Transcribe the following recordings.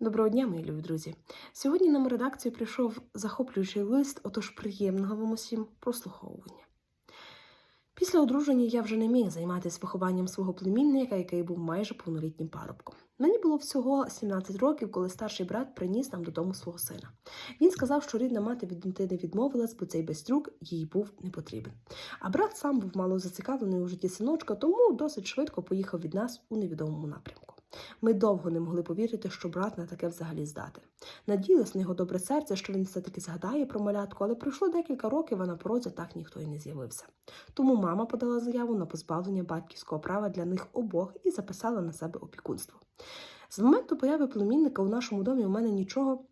Доброго дня, мої любі друзі. Сьогодні нам у редакцію прийшов захоплюючий лист, отож приємного вам усім прослуховування. Після одруження я вже не міг займатися вихованням свого племінника, який був майже повнолітнім парубком. Мені було всього 17 років, коли старший брат приніс нам додому свого сина. Він сказав, що рідна мати від дитини відмовилась, бо цей безтрюк їй був не потрібен. А брат сам був мало зацікавлений у житті синочка, тому досить швидко поїхав від нас у невідомому напрямку. Ми довго не могли повірити, що брат на таке взагалі здати. Надіялись на його добре серце, що він все-таки згадає про малятку, але пройшло декілька років, а на порозі так ніхто і не з'явився. Тому мама подала заяву на позбавлення батьківського права для них обох і записала на себе опікунство. З моменту появи племінника у нашому домі у мене нічого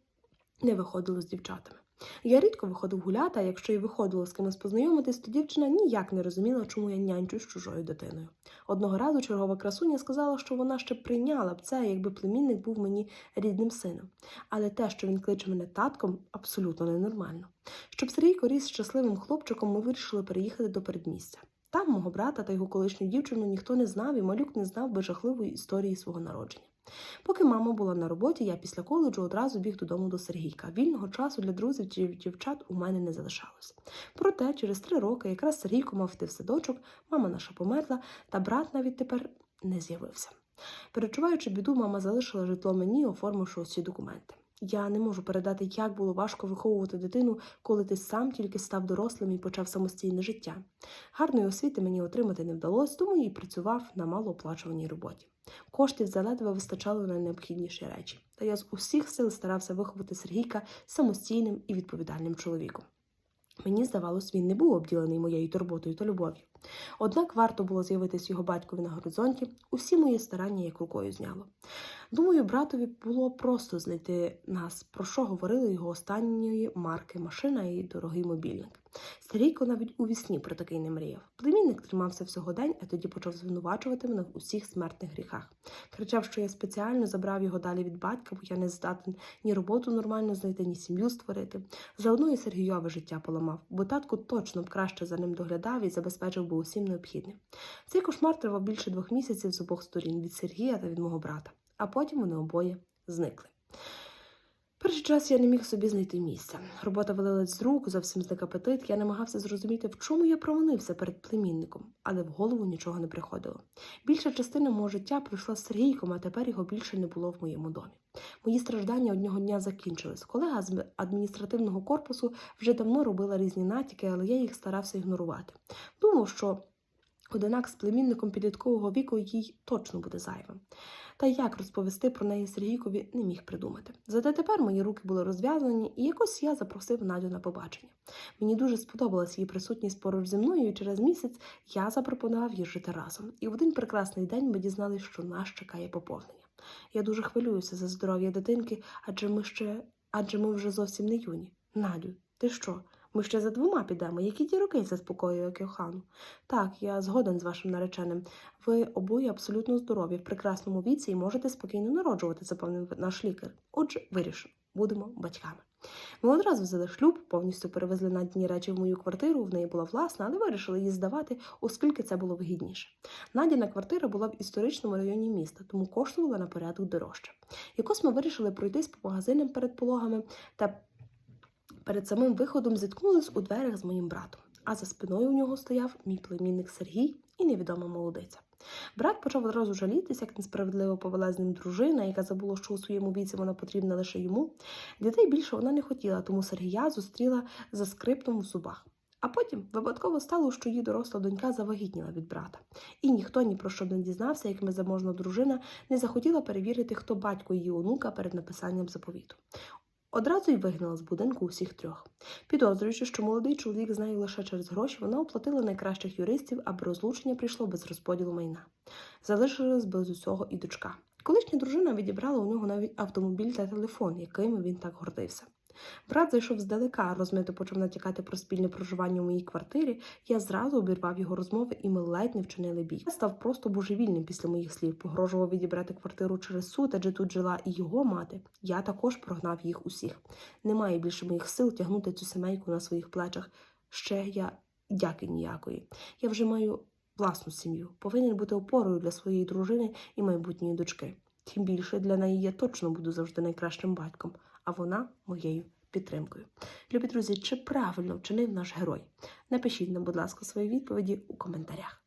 не виходило з дівчатами. Я рідко виходив гуляти, а якщо й виходило з кимось познайомитись, то дівчина ніяк не розуміла, чому я нянчусь з чужою дитиною. Одного разу чергова красуня сказала, що вона ще прийняла б це, якби племінник був мені рідним сином. Але те, що він кличе мене татком, абсолютно ненормально. Щоб Сергійко ріс щасливим хлопчиком, ми вирішили переїхати до передмістя. Там мого брата та його колишню дівчину ніхто не знав, і малюк не знав би жахливої історії свого народження. Поки мама була на роботі, я після коледжу одразу біг додому до Сергійка. Вільного часу для друзів чи дівчат у мене не залишалось. Проте, через три роки, якраз Сергійко мав йти в садочок, мама наша померла, та брат навіть тепер не з'явився. Перечуваючи біду, мама залишила житло мені, оформивши усі документи. Я не можу передати, як було важко виховувати дитину, коли ти сам тільки став дорослим і почав самостійне життя. Гарної освіти мені отримати не вдалося, тому і працював на малооплачуваній роботі. Коштів заледве вистачало на необхідніші речі, та я з усіх сил старався виховати Сергійка самостійним і відповідальним чоловіком. Мені здавалось, він не був обділений моєю турботою та любов'ю. Однак варто було з'явитись його батькові на горизонті, усі мої старання як рукою зняло. Думаю, братові було просто знайти нас, про що говорили його останньої марки машина і дорогий мобільник. Старійко навіть у вісні про такий не мріяв. Племінник тримався всього день, а тоді почав звинувачувати мене в усіх смертних гріхах. Кричав, що я спеціально забрав його далі від батька, бо я не здатен ні роботу нормально знайти, ні сім'ю створити. Заодно і Сергійове життя поламав, бо татку точно б краще за ним доглядав і забезпечив би усім необхідним. Цей кошмар тривав більше двох місяців з обох сторін від Сергія та від мого брата, а потім вони обоє зникли. Перший час я не міг собі знайти місця. Робота валилась з рук, зовсім зник апетит. Я намагався зрозуміти, в чому я провинився перед племінником, але в голову нічого не приходило. Більша частина мого життя пройшла з Сергійком, а тепер його більше не було в моєму домі. Мої страждання одного дня закінчились. Колега з адміністративного корпусу вже давно робила різні натяки, але я їх старався ігнорувати. Думав, що одинак з племінником підліткового віку їй точно буде зайвим. Та як розповісти про неї Сергійкові не міг придумати. Зате тепер мої руки були розв'язані, і якось я запросив Надю на побачення. Мені дуже сподобалась її присутність поруч зі мною, і через місяць я запропонував їй жити разом. І в один прекрасний день ми дізналися, що нас чекає поповнення. Я дуже хвилююся за здоров'я дитинки, адже ми ще адже ми вже зовсім не юні. Надю, ти що? Ми ще за двома підемо. Які ті роки заспокоює Кіохану? Так, я згоден з вашим нареченим. Ви обоє абсолютно здорові, в прекрасному віці і можете спокійно народжувати, запевнив наш лікар. Отже, вирішив, будемо батьками. Ми одразу взяли шлюб, повністю перевезли надні речі в мою квартиру. В неї була власна, але вирішили її здавати, оскільки це було вигідніше. Надіна квартира була в історичному районі міста, тому коштувала на порядок дорожче. Якось ми вирішили пройтись по магазинам перед пологами та перед самим виходом зіткнулись у дверях з моїм братом, а за спиною у нього стояв мій племінник Сергій і невідома молодиця. Брат почав одразу жалітися, як несправедливо повела з ним дружина, яка забула, що у своєму віці вона потрібна лише йому. Дітей більше вона не хотіла, тому Сергія зустріла за скриптом в зубах. А потім випадково стало, що її доросла донька завагітніла від брата. І ніхто ні про що не дізнався, як незаможна дружина не захотіла перевірити, хто батько її онука перед написанням заповіту. Одразу й вигнала з будинку усіх трьох. Підозрюючи, що молодий чоловік знає лише через гроші, вона оплатила найкращих юристів, аби розлучення прийшло без розподілу майна. Залишилась без усього і дочка. Колишня дружина відібрала у нього навіть автомобіль та телефон, якими він так гордився. Брат зайшов здалека, розмито почав натякати про спільне проживання у моїй квартирі. Я зразу обірвав його розмови, і ми ледь не вчинили бій. Я став просто божевільним після моїх слів, погрожував відібрати квартиру через суд, адже тут жила і його мати. Я також прогнав їх усіх. Немає більше моїх сил тягнути цю сімейку на своїх плечах. Ще я дяки ніякої. Я вже маю власну сім'ю, повинен бути опорою для своєї дружини і майбутньої дочки. Тим більше для неї я точно буду завжди найкращим батьком, а вона моєю підтримкою. Любі друзі, чи правильно вчинив наш герой? Напишіть нам, будь ласка, свої відповіді у коментарях.